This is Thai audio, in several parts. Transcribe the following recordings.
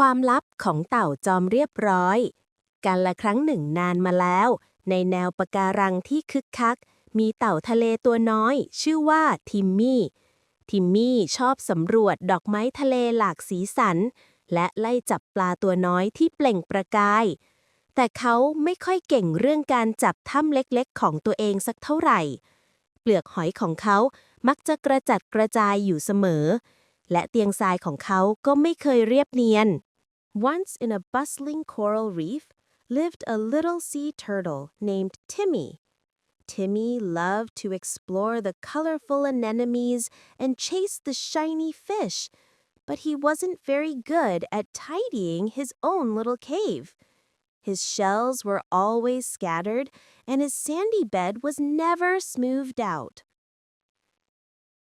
ความลับของเต่าจอมเรียบร้อย กันละครั้งหนึ่งนานมาแล้ว ในแนวปะการังที่คึกคัก มีเต่าทะเลตัวน้อย ชื่อว่าทิมมี่ ทิมมี่ชอบสำรวจดอกไม้ทะเลหลากสีสัน และไล่จับปลาตัวน้อยที่เปล่งประกาย แต่เขาไม่ค่อยเก่งเรื่องการจับถ้ำเล็กๆ ของตัวเองสักเท่าไหร่ เปลือกหอยของเขามักจะกระจัดกระจายอยู่เสมอ และเตียงทรายของเขาก็ไม่เคยเรียบเนียน Once in a bustling coral reef lived a little sea turtle named Timmy. Timmy loved to explore the colorful anemones and chase the shiny fish, but he wasn't very good at tidying his own little cave. His shells were always scattered, and his sandy bed was never smoothed out.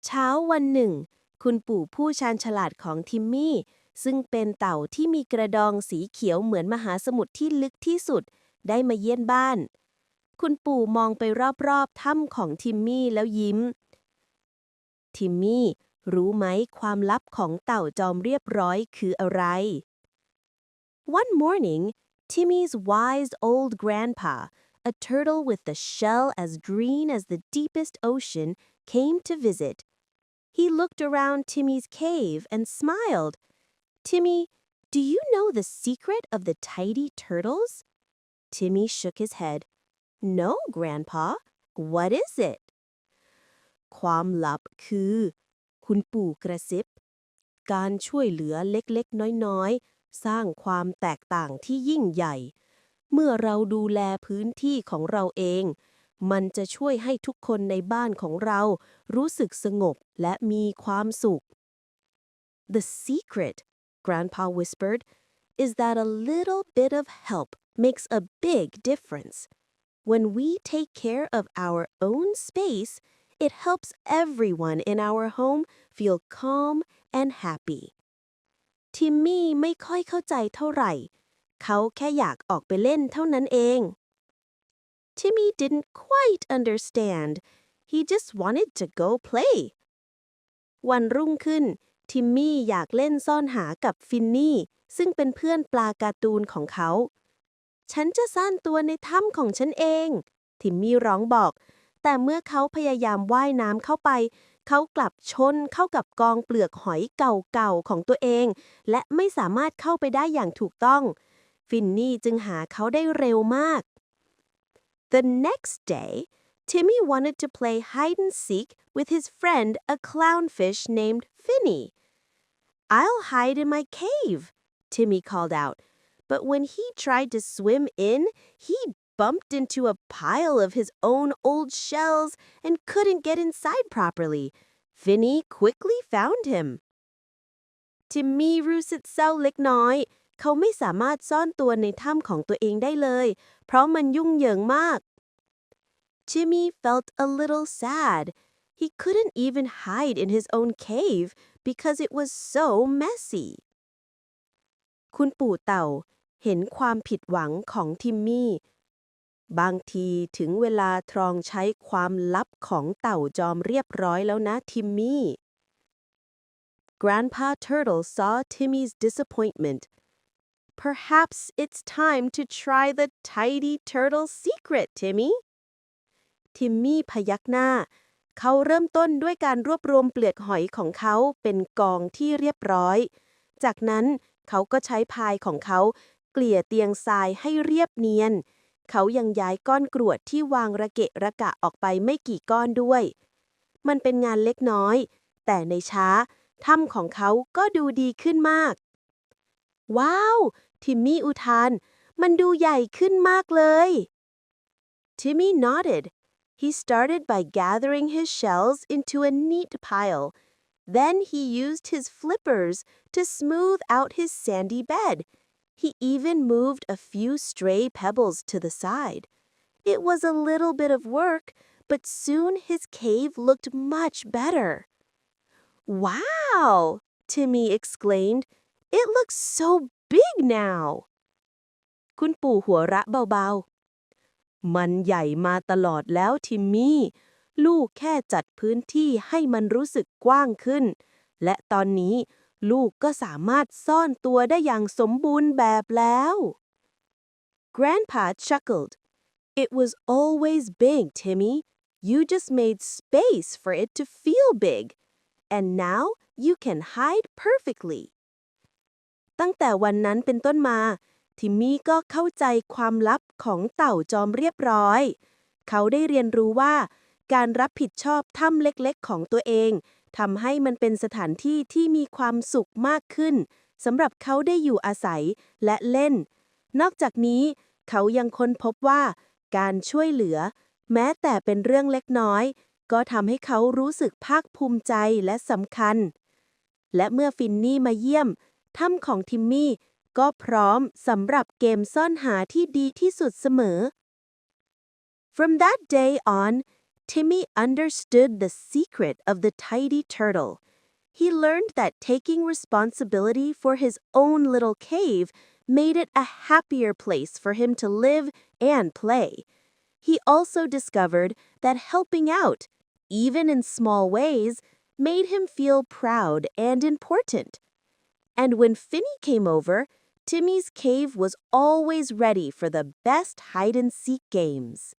เช้าวันหนึ่ง คุณปู่ผู้ชาญฉลาดของทิมมี่ ซึ่งเป็นเต่าที่มีกระดองสีเขียวเหมือนมหาสมุทรที่ลึกที่สุด ได้มาเยี่ยนบ้าน คุณปู่มองไปรอบๆถ้ำของทิมมี่แล้วยิ้ม ทิมมี่ รู้ไหมความลับของเต่าจอมเรียบร้อยคืออะไร One morning, Timmy's wise old grandpa, a turtle with a shell as green as the deepest ocean, came to visit. He looked around Timmy's cave and smiled. Timmy, do you know the secret of the tidy turtles? Timmy shook his head. No, Grandpa. What is it? ความลับคือ คุณปู่กระซิบ การช่วยเหลือเล็กๆ น้อยๆ สร้างความแตกต่างที่ยิ่งใหญ่ เมื่อเราดูแลพื้นที่ของเราเอง มันจะช่วยให้ทุกคนในบ้านของเรา รู้สึกสงบและมีความสุข The secret, Grandpa whispered, is that a little bit of help makes a big difference. When we take care of our own space, it helps everyone in our home feel calm and happy. ทิมมี่ไม่ค่อยเข้าใจเท่าไหร่ เขาแค่อยากออกไปเล่นเท่านั้นเอง Timmy didn't quite understand. He just wanted to go play. วันรุ่งขึ้น ทิมมี่อยากเล่นซ่อนหากับฟินนี่ ซึ่งเป็นเพื่อนปลาการ์ตูนของเขา ฉันจะซ่อนตัวในถ้ำของฉันเอง ทิมมี่ร้องบอก แต่เมื่อเขาพยายามว่ายน้ำเข้าไป เขากลับชนเข้ากับกองเปลือกหอยเก่าๆของตัวเอง และไม่สามารถเข้าไปได้อย่างถูกต้อง ฟินนี่จึงหาเขาได้เร็วมาก The next day, Timmy wanted to play hide and seek with his friend, a clownfish named Finny. I'll hide in my cave, Timmy called out. But when he tried to swim in, he bumped into a pile of his own old shells and couldn't get inside properly. Finny quickly found him. Timmy roos so lick เขาไม่สามารถซ่อนตัวในถ้ำของตัวเองได้เลย เพราะมันยุ่งเหยิงมาก Timmy felt a little sad. He couldn't even hide in his own cave because it was so messy. คุณปู่เต่าเห็นความผิดหวังของทิมมี่ บางทีถึงเวลาทรองใช้ความลับของเต่าจอมเรียบร้อยแล้วนะทิมมี่ Grandpa Turtle saw Timmy's disappointment. Perhaps it's time to try the tidy turtle secret, Timmy. ทิมมี่พยักหน้า เขาเริ่มต้นด้วยการรวบรวมเปลือกหอยของเขาเป็นกองที่เรียบร้อย จากนั้นเขาก็ใช้พายของเขาเกลี่ยเตียงทรายให้เรียบเนียน เขายังย้ายก้อนกรวดที่วางระเกะระกะออกไปไม่กี่ก้อนด้วย มันเป็นงานเล็กน้อย แต่ในช้าถ้ำของเขาก็ดูดีขึ้นมาก ว้าว ทิมมี่อุทาน มันดูใหญ่ขึ้นมากเลย Timmy nodded. He started by gathering his shells into a neat pile. Then he used his flippers to smooth out his sandy bed. He even moved a few stray pebbles to the side. It was a little bit of work, but soon his cave looked much better. Wow! Timmy exclaimed. It looks so big now. คุณปู่หัวเราะเบาๆ มันใหญ่มาตลอดแล้วทิมมี่ ลูกแค่จัดพื้นที่ให้มันรู้สึกกว้างขึ้น และตอนนี้ลูกก็สามารถซ่อนตัวได้อย่างสมบูรณ์แบบแล้ว Grandpa chuckled. It was always big, Timmy. You just made space for it to feel big. And now you can hide perfectly. ตั้งแต่วันนั้นเป็นต้นมา ทิมมี่ก็เข้าใจความลับของเต่าจอมเรียบร้อย เขาได้เรียนรู้ว่า การรับผิดชอบถ้ำเล็กๆ ของตัวเองทำให้มันเป็นสถานที่ที่มีความสุขมากขึ้นสำหรับเขาได้อยู่อาศัยและเล่น นอกจากนี้ เขายังค้นพบว่า การช่วยเหลือ แม้แต่เป็นเรื่องเล็กน้อย ก็ทำให้เขารู้สึกภาคภูมิใจและสำคัญ และเมื่อฟินนี่มาเยี่ยม ถ้ำของทิมมี่ก็พร้อมสำหรับเกมซ่อนหาที่ดีที่สุดเสมอ From that day on, Timmy understood the secret of the tidy turtle. He learned that taking responsibility for his own little cave made it a happier place for him to live and play. He also discovered that helping out, even in small ways, made him feel proud and important. And when Finny came over, Timmy's cave was always ready for the best hide and seek games.